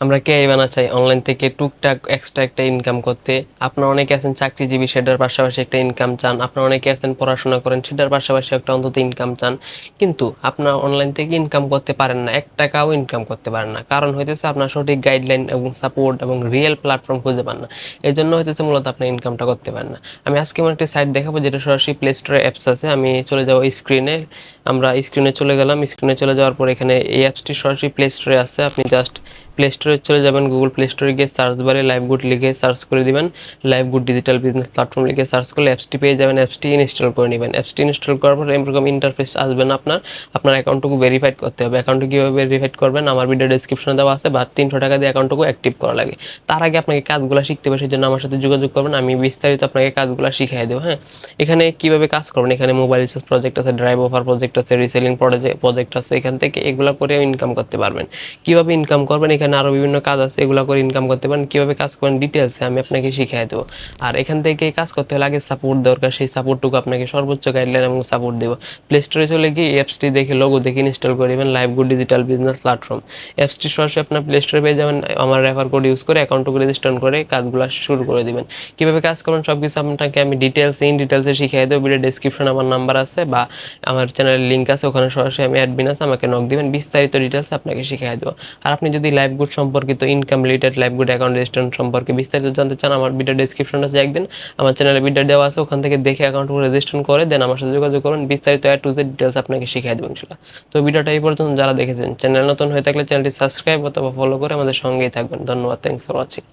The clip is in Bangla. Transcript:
আমরা কে বানা চাই অনলাইন থেকে টুকটাক এক্সট্রা একটা ইনকাম করতে। আপনার অনেকে আছেন চাকরিজীবী, সেটার পাশাপাশি একটা ইনকাম চান। আপনার অনেকে আছেন পড়াশোনা করেন, সেটার পাশাপাশি একটা অন্তত ইনকাম চান। কিন্তু আপনার অনলাইন থেকে ইনকাম করতে পারেন না, এক টাকাও ইনকাম করতে পারেন না। কারণ হইতেছে আপনার সঠিক গাইডলাইন এবং সাপোর্ট এবং রিয়েল প্ল্যাটফর্ম খুঁজে পান না। এই জন্য হইতেছে মূলত আপনি ইনকামটা করতে পারেন না। আমি আজকে আমার একটি সাইট দেখাবো, যেটা সরাসরি প্লে স্টোরে অ্যাপস আছে। আমি চলে যাব স্ক্রিনে আমরা স্ক্রিনে চলে গেলাম। স্ক্রিনে চলে যাওয়ার পর এখানে এই অ্যাপসটি সরাসরি প্লে স্টোরে আছে। আপনি জাস্ট প্লে স্টোরে চলে যাবেন গুগল প্লে স্টোরে গিয়ে সার্চ বারে লাইভ গুড লিখে সার্চ করে দিবেন। Live good digital business platform লিখে সার্চ করলে অ্যাপসটি পেয়ে যাবেন অ্যাপসটি ইনস্টল করে নেবেন। অ্যাপসটি ইনস্টল করার পর এরকম ইন্টারফেস আসবে না আপনার। আপনার অ্যাকাউন্টটুকু ভেরিফাইড করতে হবে। অ্যাকাউন্টটু কীভাবে ভেরিফাইড করবেন? আমার ভিডিও ডিসক্রিপশনে দেওয়া আছে, বা তিনশো টাকা দিয়ে অ্যাকাউন্টটুকু অ্যাক্টিভ করা লাগে। তার আগে আপনাকে কাজগুলো শিখতে হবে সেই জন্য আমার সাথে যোগাযোগ করবেন। আমি বিস্তারিত আপনাকে কাজগুলো শিখিয়ে দেবো হ্যাঁ? এখানে কীভাবে কাজ করবেন? এখানে মোবাইল রিচার্জ প্রজেক্ট আছে ড্রাইভ অফার প্রজেক্ট আছে রিসেলিং প্রজেক্ট আছে। এখান থেকে এগুলো করে ইনকাম করতে পারবেন। কীভাবে ইনকাম করবেন? এখানে আরও বিভিন্ন কাজ আছে, এগুলো করে ইনকাম করতে পারেন। কীভাবে কাজ করেন ডিটেলসে আমি আপনাকে শিখিয়ে দেবো। আর এখান থেকে কাজ করতে হলে আগে সাপোর্ট দরকার, সেই সাপোর্টটুকু আপনাকে সর্বোচ্চ গাইডলাইন এবং সাপোর্ট দেবো। প্লে স্টোরে চলে গিয়ে অ্যাপসটি দেখে লোগো দেখে ইনস্টল করে দেবেন live good digital business platform অ্যাপসটি সরাসরি আপনার প্লে স্টোরে পেয়ে যাবেন, আমার রেফার কোড ইউজ করে অ্যাকাউন্টটুকু রেজিস্টার করে কাজগুলো শুরু করে দিবেন। কীভাবে কাজ করবেন সব কিছু আপনাকে আমি ডিটেলস ইন ডিটেলসে শিখিয়ে দেবো। ভিডিও ডিসক্রিপশন আমার নাম্বার আছে বা আমার চ্যানেলের লিঙ্ক আছে, ওখানে সরাসরি আমি অ্যাডমিন আছে, আমাকে নক দিবেন। বিস্তারিত ডিটেলস আপনাকে শিখিয়ে দেবো। আর আপনি যদি লাইভ গুড সম্পর্কিত income related live good account registration সম্পর্কে বিস্তারিত জানতে চান, আমার ভিডিও ডিসক্রিপশন আছে একদিন। আমার চ্যানেলে ভিডিও দেওয়া আছে, ওখান থেকে দেখে অ্যাকাউন্টগুলো রেজিস্ট্রেশন করে দেন, আমার সাথে যোগাযোগ করুন। বিস্তারিত অ্যাড টু জেড ডিটেলস আপনাকে শিখিয়ে দেবেন ইনশাল্লাহ তো ভিডিওটা এই পর্যন্ত, যারা দেখেছেন চ্যানেল নতুন হয়ে থাকলে চ্যানেলটি সাবস্ক্রাইব অথবা ফলো করে আমাদের সঙ্গেই থাকবেন। ধন্যবাদ থ্যাংকস ফর ওয়াচিং